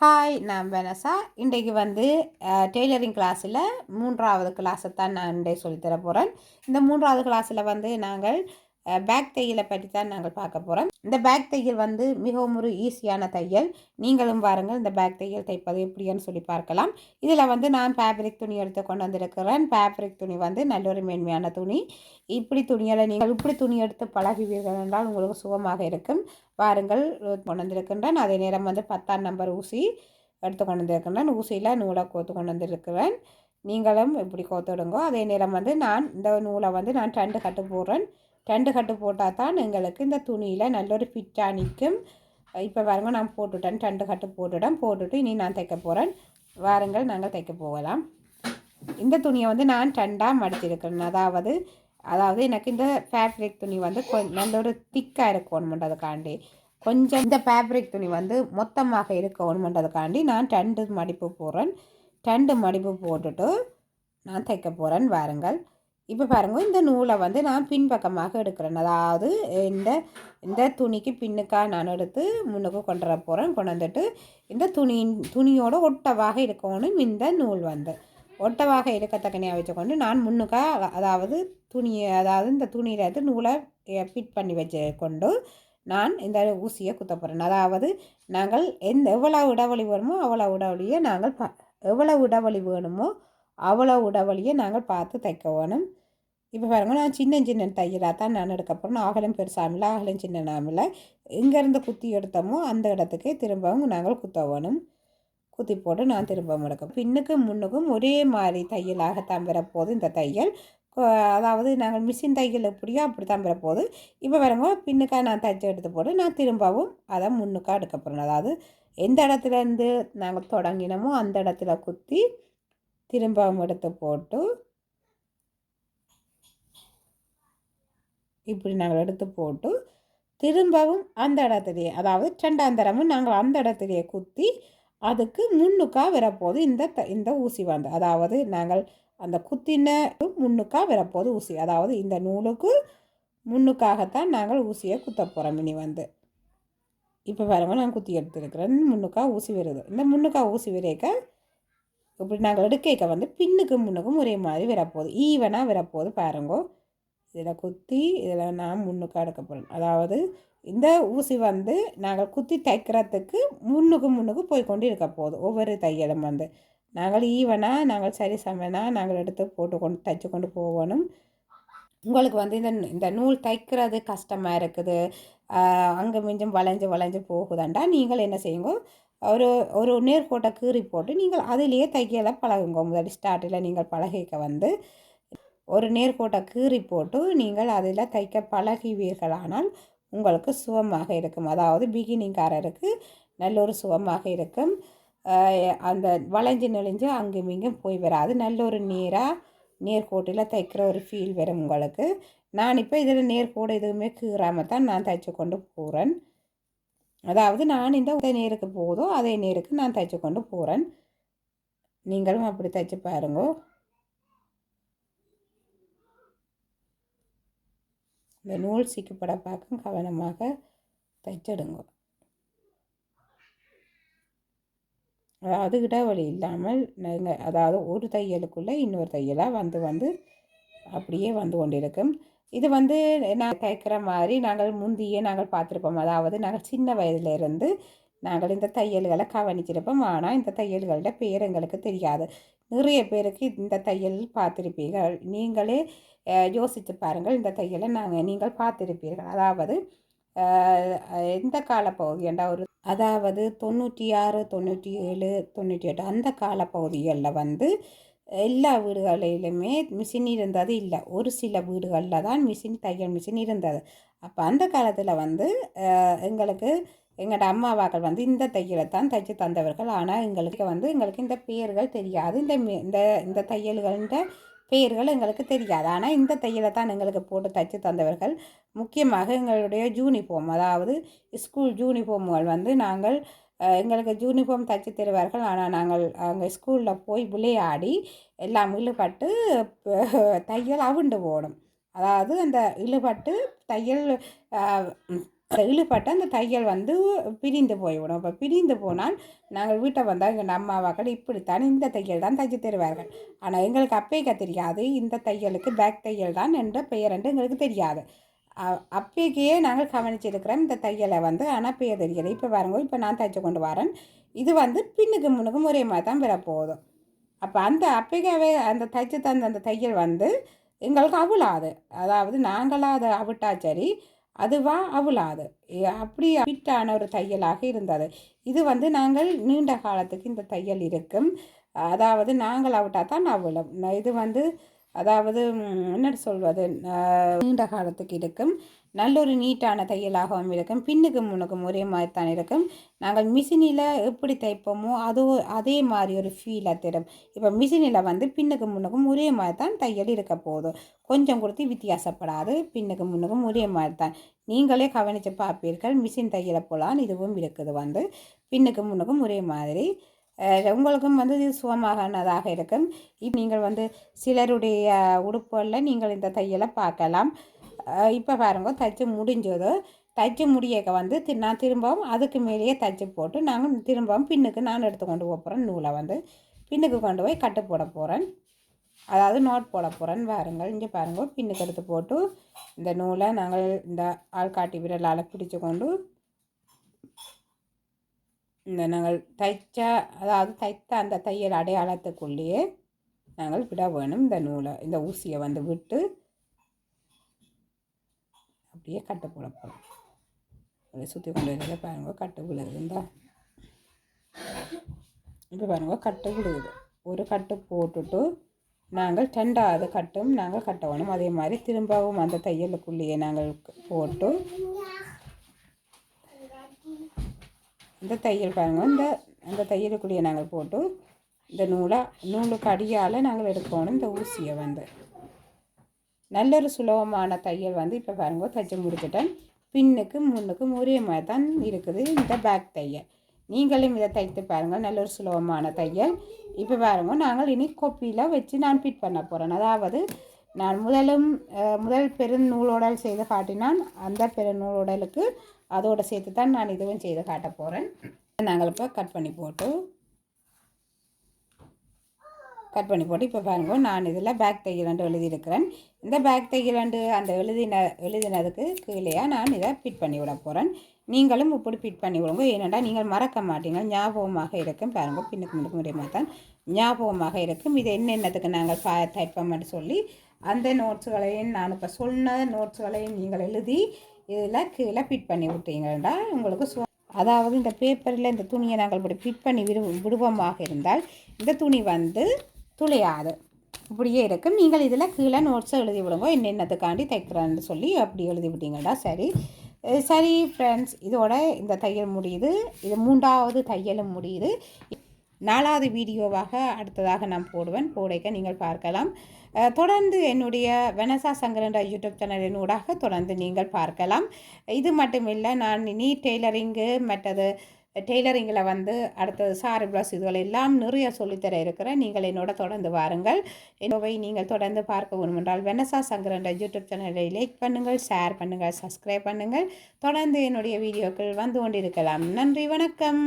Hi நான் Vanessa இன்றைக்கு வந்து டெய்லரிங் கிளாஸில் மூன்றாவது கிளாஸை தான் நான் இன்றைக்கு சொல்லித்தர போகிறேன் இந்த மூன்றாவது கிளாஸில் வந்து நாங்கள் பேக் தையலை பற்றி தான் நாங்கள் பார்க்க போகிறோம் இந்த பேக் தையல் வந்து மிகவும் ஒரு ஈஸியான தையல். நீங்களும் பாருங்கள் இந்த பேக் தையல் தைப்பது எப்படின்னு சொல்லி பார்க்கலாம். இதில் வந்து நான் ஃபேப்ரிக் துணி எடுத்து கொண்டு வந்திருக்கிறேன். ஃபேப்ரிக் துணி வந்து நல்ல ஒரு மேன்மையான துணி. இப்படி துணியில் நீங்கள் இப்படி துணி எடுத்து பழகுவீர்கள் என்றால் உங்களுக்கு சுகமாக இருக்கும். பாருங்கள் கொண்டு வந்திருக்கின்றேன். அதே நேரம் வந்து பத்தாம் நம்பர் ஊசி எடுத்து கொண்டு வந்திருக்கின்றேன். ஊசியில் நூலை கோத்து கொண்டு வந்திருக்கிறேன். நீங்களும் இப்படி கோத்துடுங்கோ அதே நேரம் வந்து நான் இந்த நூலை வந்து நான் ரெண்டு கட்டு போடுறேன். ரெண்டு கட்டு போட்டால் தான் எங்களுக்கு இந்த துணியில் நல்ல ஒரு ஃபிட்டாக நிற்கும் இப்போ பாருங்கள் நான் போட்டுட்டேன். ரெண்டு கட்டு போட்டுட்டேன். போட்டுட்டு இனி நான் தைக்க போகிறேன் வாருங்கள் நாங்கள் தைக்க போகலாம். இந்த துணியை வந்து நான் ரெண்டாக மடிச்சிருக்கிறேன். அதாவது அதாவது எனக்கு இந்த ஃபேப்ரிக் துணி வந்து கொஞ்சம் நல்ல ஒரு திக்காக இருக்கணுமன்றதுக்காண்டி கொஞ்சம் இந்த ஃபேப்ரிக் துணி வந்து மொத்தமாக இருக்கணுமன்றதுக்காண்டி நான் ரெண்டு மடிப்பு போடுறேன். ரெண்டு மடிப்பு போட்டுட்டு நான் தைக்க போகிறேன் வாருங்கள். இப்போ பாருங்கள் இந்த நூலை வந்து நான் பின்பக்கமாக எடுக்கிறேன். அதாவது இந்த இந்த துணிக்கு பின்னுக்காக நான் எடுத்து முன்னுக்கு கொண்டு வர போகிறேன் கொண்டு வந்துட்டு இந்த துணியின் துணியோட ஒட்டவாக இருக்கணும் இந்த நூல் வந்து. ஒட்டவாக இருக்கத்தக்கனையாக வச்சுக்கொண்டு நான் முன்னுக்காக அதாவது துணியை அதாவது இந்த துணியில் எடுத்து நூலை ஃபிட் பண்ணி வச்சு கொண்டு நான் இந்த ஊசியை குத்த போகிறேன் அதாவது நாங்கள் எந்த எவ்வளோ இடைவெளி வேணுமோ அவ்வளோ இடைவெளியை நாங்கள் ப எவ்வளோ இடைவெளி வேணுமோ அவ்வளோ இடைவெளியை நாங்கள் பார்த்து தைக்க வேணும். இப்போ பாருங்கள் நான் சின்ன சின்ன தையலாக தான் நான் எடுக்க போகிறேன் ஆகலம் பெருசாமில்ல ஆகலம் சின்ன நாமில் எங்கேருந்து குத்தி எடுத்தோமோ அந்த இடத்துக்கு திரும்பவும் நாங்கள் குத்த வேணும் குத்தி போட்டு நான் திரும்பவும் எடுக்க பின்னுக்கும் முன்னுக்கும் ஒரே மாதிரி தையலாகத்தான் பெறப்போகுது இந்த தையல். அதாவது நாங்கள் மிஷின் தையல் எப்படியோ அப்படி தான் பெறப்போகுது இப்போ பாருங்க பின்னுக்காக நான் தைச்சி எடுத்து போட்டு நான் திரும்பவும் அதை முன்னுக்காக எடுக்க போகிறேன் அதாவது எந்த இடத்துலேருந்து நாங்கள் தொடங்கினோமோ அந்த இடத்துல குத்தி திரும்பவும் எடுத்து போட்டு இப்படி நாங்கள் எடுத்து போட்டு திரும்பவும் அந்த இடத்துலையே அதாவது ரெண்டாம் தரமும் நாங்கள் அந்த இடத்துலையே குத்தி அதுக்கு முன்னுக்காக வரப்போது இந்த த இந்த ஊசி வந்து அதாவது நாங்கள் அந்த குத்தின முன்னுக்காக வரப்போது ஊசி அதாவது இந்த நூலுக்கு முன்னுக்காகத்தான் நாங்கள் ஊசியை குத்த போகிறோம் இனி வந்து. இப்போ பாருங்க நான் குத்தி எடுத்துருக்கிறேன் முன்னுக்கா ஊசி வருது. இந்த முன்னுக்கா ஊசி விரைக்க இப்படி நாங்கள் எடுக்க வந்து பின்னுக்கு முன்னுக்கும் ஒரே மாதிரி வரப்போகுது ஈவனாக வரப்போகுது பாருங்கோ. இதில் குத்தி இதில் நான் முன்னுக்கு அடுக்க போகிறேன் அதாவது இந்த ஊசி வந்து நாங்கள் குத்தி தைக்கிறதுக்கு முன்னுக்கு முன்னுக்கு போய் கொண்டு இருக்க போகுது ஒவ்வொரு தையலும் வந்து. நாங்கள் ஈவனாக நாங்கள் சரி சமனாக நாங்கள் எடுத்து போட்டு கொண்டு தைச்சு கொண்டு போகணும். உங்களுக்கு வந்து இந்த இந்த நூல் தைக்கிறது கஷ்டமாக இருக்குது. அங்கே மிஞ்சும் வளைஞ்சு வளைஞ்சு போகுதாண்டா நீங்கள் என்ன செய்யுங்க ஒரு ஒரு நேர்கோட்டை கீறி போட்டு நீங்கள் அதிலேயே தைக்கலை பழகுங்க முதல் ஸ்டார்ட்டில் நீங்கள் பழகிக்க வந்து. ஒரு நேர்கோட்டை கீறி போட்டு நீங்கள் அதில் தைக்க பழகுவீர்களானால் உங்களுக்கு சுகமாக இருக்கும். அதாவது பிகினிங்காரருக்கு நல்ல ஒரு சுகமாக இருக்கும். அந்த வளைஞ்சு நெளிஞ்சு அங்கும் இங்கும் போய் வராது. நல்ல ஒரு நேராக நேர்கோட்டில் தைக்கிற ஒரு ஃபீல் வரும் உங்களுக்கு. நான் இப்போ இதில் நேர்கோடு எதுவுமே கீறாமல் தான் நான் தைச்சு கொண்டு போகிறேன் அதாவது நான் இந்த நேருக்கு போதோ அதே நேருக்கு நான் தைச்சு கொண்டு போகிறேன் நீங்களும் அப்படி தைச்சு பாருங்கோ. இந்த நூல் சிக்கப்பட பார்க்க கவனமாக தைச்சிடுங்க. அதாவது இடைவெளி இல்லாமல் நீங்கள் அதாவது ஒரு தையலுக்குள்ளே இன்னொரு தையலாக வந்து வந்து அப்படியே வந்து கொண்டிருக்கும். இது வந்து நான் தைக்கிற மாதிரி நாங்கள் முந்தியே நாங்கள் பார்த்துருப்போம். அதாவது நாங்கள் சின்ன வயதிலிருந்து நாங்கள் இந்த தையல்களை கவனிச்சிருப்போம் ஆனால் இந்த தையல்களோட பேர் எங்களுக்கு தெரியாது. நிறைய பேருக்கு இந்த தையல் பார்த்துருப்பீர்கள். நீங்களே யோசித்து பாருங்கள். இந்த தையலை நாங்கள் நீங்கள் பார்த்துருப்பீர்கள். அதாவது எந்த காலப்பகுதியண்டா ஒரு அதாவது தொண்ணூற்றி ஆறு தொண்ணூற்றி ஏழு தொண்ணூற்றி எட்டு அந்த காலப்பகுதிகளில் வந்து எல்லா வீடுகளிலுமே மிஷின் இருந்தது இல்லை. ஒரு சில வீடுகளில் தான் மிஷின் தையல் மிஷின் இருந்தது. அப்போ அந்த காலத்தில் வந்து எங்களுக்கு எங்களோட அம்மாவாக்கள் வந்து இந்த தையலை தான் தைச்சு தந்தவர்கள். ஆனால் எங்களுக்கு வந்து எங்களுக்கு இந்த பெயர்கள் தெரியாது. இந்த இந்த இந்த தையல்கள்ன்ற பெயர்கள் எங்களுக்கு தெரியாது. ஆனால் இந்த தையலை தான் எங்களுக்கு போட்டு தைச்சு தந்தவர்கள். முக்கியமாக எங்களுடைய யூனிஃபார்ம். அதாவது ஸ்கூல் யூனிஃபார்ம்கள் வந்து நாங்கள் எங்களுக்கு யூனிஃபார்ம் தைச்சி தருவார்கள். ஆனால் நாங்கள் அங்கே ஸ்கூலில் போய் விளையாடி எல்லாம் இழுபட்டு தையல் அவுண்டு போகணும் அதாவது அந்த இழுபட்டு தையல் இழுபட்டு அந்த தையல் வந்து பிரிந்து போய்விடும் இப்போ பிரிந்து போனால் நாங்கள் வீட்டை வந்தால் எங்கள் அம்மாவாக்கள் இப்படித்தான் இந்த தையல் தான் தைச்சு தருவார்கள். ஆனால் எங்களுக்கு அப்பேக்க தெரியாது. இந்த தையலுக்கு பேக் தையல் தான் என்ற பெயர் என்று எங்களுக்கு தெரியாது. அப்பேக்கையே நாங்கள் கவனிச்சிருக்கிறோம் இந்த தையலை வந்து. ஆனால் பெயர் தெரியாது இப்போ பாருங்க இப்போ நான் தைச்சு கொண்டு வரேன். இது வந்து பின்னுக்கு முன்னுக்கும் ஒரே மாதிரி தான் வரப்போதும் அப்போ அந்த அப்பேக்காவே அந்த தைச்சு தந்த அந்த தையல் வந்து எங்களுக்கு அவுளாது. அதாவது நாங்களாக அதை அவிட்டா சரி அதுவா அவுளாது. அப்படி ஃபிட்டான ஒரு தையலாக இருந்தது. இது வந்து நாங்கள் நீண்ட காலத்துக்கு இந்த தையல் இருக்கும். அதாவது நாங்கள் அவிட்டால் தான் அவ்வளவு இது வந்து அதாவது என்ன சொல்வது நீண்ட காலத்துக்கு இருக்கும் நல்ல ஒரு நீட்டான தையலாகவும் இருக்கும். பின்னுக்கும் முன்னுக்கும் ஒரே மாதிரி தான் இருக்கும். நாங்கள் மிஷினில் எப்படி தைப்போமோ அது அதே மாதிரி ஒரு ஃபீலாக தரும். இப்போ மிஷினில் வந்து பின்னுக்கு முன்னுக்கும் ஒரே மாதிரி தான் தையல் இருக்க போதும். கொஞ்சம் கொடுத்து வித்தியாசப்படாது. பின்னுக்கு முன்னுக்கும் ஒரே மாதிரி தான் நீங்களே கவனித்து பார்ப்பீர்கள். மிஷின் தையலை போலான்னு இதுவும் இருக்குது வந்து. பின்னுக்கு முன்னுக்கும் ஒரே மாதிரி. உங்களுக்கும் வந்து இது சுகமாகனதாக இருக்கும். இப்போ நீங்கள் வந்து சிலருடைய உடுப்புகளில் நீங்கள் இந்த தையலை பார்க்கலாம். இப்போ பாருங்க தைச்சு முடிஞ்சதோ. தைச்சு முடியக்க வந்து நான் திரும்பவும் அதுக்கு மேலேயே தைச்சு போட்டு நாங்கள் திரும்பவும் பின்னுக்கு நான் எடுத்து கொண்டு போகிறேன் நூலை வந்து. பின்னுக்கு கொண்டு போய் கட்டு போட போகிறேன் அதாவது நோட் போட போகிறேன் பாருங்கள். இங்கே பாருங்கள் பின்னுக்கு எடுத்து போட்டு இந்த நூலை நாங்கள் இந்த ஆள்காட்டி விரலால் பிடிச்சு கொண்டு இந்த நாங்கள் தைச்ச அதாவது தைத்த அந்த தையல் அடையாளத்துக்குள்ளேயே நாங்கள் விட வேணும். இந்த நூலை இந்த ஊசியை வந்து விட்டு அப்படியே கட்டு போட போகிறோம் சுற்றி கொண்டு வரத பாருங்க கட்டு விழுகுதுந்தா இப்போ பாருங்க கட்டு விழுது. ஒரு கட்டு போட்டுட்டு நாங்கள் ரெண்டாவது கட்டும் நாங்கள் கட்டணும் அதே மாதிரி திரும்பவும் அந்த தையலுக்குள்ளேயே நாங்கள் போட்டு இந்த தையல் பாருங்கள் இந்த அந்த தையலுக்குள்ளேயே நாங்கள் போட்டு இந்த நூலை நூலுக்கு அடியால் நாங்கள் எடுக்கணும். இந்த ஊசியை வந்து. நல்ல ஒரு சுலபமான தையல் வந்து இப்போ பாருங்க. தைச்சி முடிச்சுட்டேன். பின்னுக்கு முன்னுக்கும் ஒரே மாதிரி தான் இருக்குது இந்த பேக் தையல் நீங்களும் இதை தைத்து பாருங்கள் நல்ல ஒரு சுலபமான தையல் இப்போ பாருங்க நாங்கள் இனி கொப்பியில் வச்சு நான் ஃபிட் பண்ண போகிறேன் அதாவது நான் முதலும் முதல் பெருநூலோடல் செய்து காட்டினான். அந்த பெருநூலோடலுக்கு அதோடு சேர்த்து தான் நான் இதுவும் செய்து காட்ட போகிறேன் நாங்கள் இப்போ கட் பண்ணி போட்டு கட் பண்ணி போட்டு இப்போ பாருங்க நான் இதில் பேக் தையலண்டு எழுதியிருக்கிறேன். இந்த பேக் தையலண்டு அந்த எழுதின எழுதினதுக்கு கீழேயா நான் இதை ஃபிட் பண்ணி விட போகிறேன் நீங்களும் இப்படி ஃபிட் பண்ணி விடுங்க. ஏனென்றால் நீங்கள் மறக்க மாட்டீங்க. ஞாபகமாக இருக்கும். பாருங்கள் பின்னுக்கு முன்னுக்கு முடியுமா தான் ஞாபகமாக இருக்கும். இது என்னென்னத்துக்கு நாங்கள் பா தைப்போம்னு சொல்லி அந்த நோட்ஸுகளையும் நான் இப்போ சொன்ன நோட்ஸுகளையும் நீங்கள் எழுதி இதில் கீழே ஃபிட் பண்ணி விட்டீங்கன்னா உங்களுக்கு சு அதாவது இந்த பேப்பரில் இந்த துணியை நாங்கள் இப்படி ஃபிட் பண்ணி விடு விடுவோமாக இருந்தால் இந்த துணி வந்து துளையாது. இப்படியே இருக்கும். நீங்கள் இதில் கீழே நோட்ஸை எழுதி விடுங்க. என்னென்னத்துக்காண்டி தைக்கிறேன்னு சொல்லி அப்படி எழுதி விட்டீங்கன்னா சரி. சரி ஃப்ரெண்ட்ஸ் இதோட இந்த தையல் முடியுது. இது மூன்றாவது தையலும் முடியுது. நாலாவது வீடியோவாக அடுத்ததாக நான் போடுவேன். போடைக்க நீங்கள் பார்க்கலாம். தொடர்ந்து என்னுடைய வெனசா சங்கரன்ற யூடியூப் சேனலின் ஊடாக தொடர்ந்து நீங்கள் பார்க்கலாம். இது மட்டும் இல்லை நான் நீ டெய்லரிங்கு மற்றது டெய்லரிங்கில் வந்து அடுத்தது சாரி ப்ளஸ் இதுகள் எல்லாம் நிறைய சொல்லித்தர இருக்கிறேன் நீங்கள் என்னோட தொடர்ந்து வாருங்கள். என்னோவை நீங்கள் தொடர்ந்து பார்க்க வேணுமென்றால் வெனசா சங்கரன்ற யூடியூப் சேனலை லைக் பண்ணுங்கள் ஷேர் பண்ணுங்கள் சப்ஸ்கிரைப் பண்ணுங்கள். தொடர்ந்து என்னுடைய வீடியோக்கள் வந்து கொண்டிருக்கலாம். நன்றி வணக்கம்.